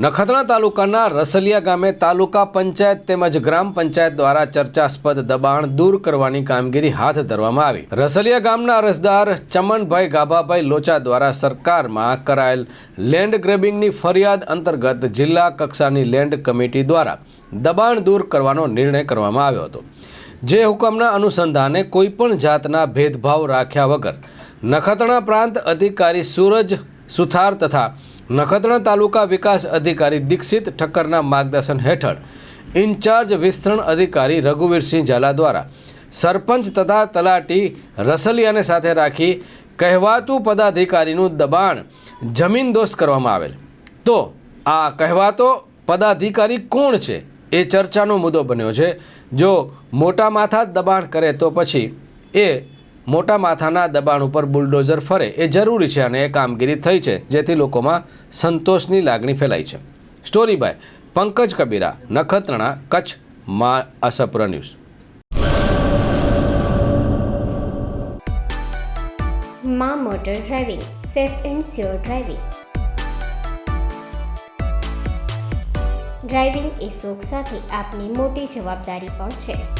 નખત્રાણા તાલુકાના રસલિયા ગામે તાલુકા પંચાયત તેમજ ગ્રામ પંચાયત દ્વારા ચર્ચાસ્પદ દબાણ દૂર કરવાની કામગીરી હાથ ધરવામાં આવી. રસલિયા ગામના અરજદાર ચમનભાઈ ગાભાભાઈ લોચા દ્વારા સરકારમાં કરાયેલ લેન્ડ ગ્રેબિંગની ફરિયાદ અંતર્ગત જિલ્લા કક્ષાની લેન્ડ કમિટી દ્વારા દબાણ દૂર કરવાનો નિર્ણય કરવામાં આવ્યો હતો. જે હુકમના અનુસંધાને કોઈપણ જાતના ભેદભાવ રાખ્યા વગર નખત્રાણા પ્રાંત અધિકારી સૂરજ સુથાર તથા નખત્રાણા તાલુકા વિકાસ અધિકારી દીક્ષિત ઠક્કરના માર્ગદર્શન હેઠળ ઇન્ચાર્જ વિસ્તરણ અધિકારી રઘુવીરસિંહ ઝાલા દ્વારા સરપંચ તથા તલાટી રસલિયાને સાથે રાખી કહેવાતું પદાધિકારીનું દબાણ જમીન દોસ્ત કરવામાં આવેલ. તો આ કહેવાતો પદાધિકારી કોણ છે? એ ચર્ચાનો મુદ્દો બન્યો છે. જો મોટા માથા દબાણ કરે તો પછી એ મોટા માથાના દબાણ ઉપર બુલડોઝર ફરે એ જરૂરી છે અને એ કામગીરી થઈ છે, જેથી લોકોમાં સંતોષની લાગણી ફેલાઈ છે. Story by Pankaj Kabira, Nakhatrana, Kutch, Maa Ashapura news. માં motor driving, safe and sure driving. Driving એ શોખ સાથે આપની મોટી જવાબદારી પણ છે.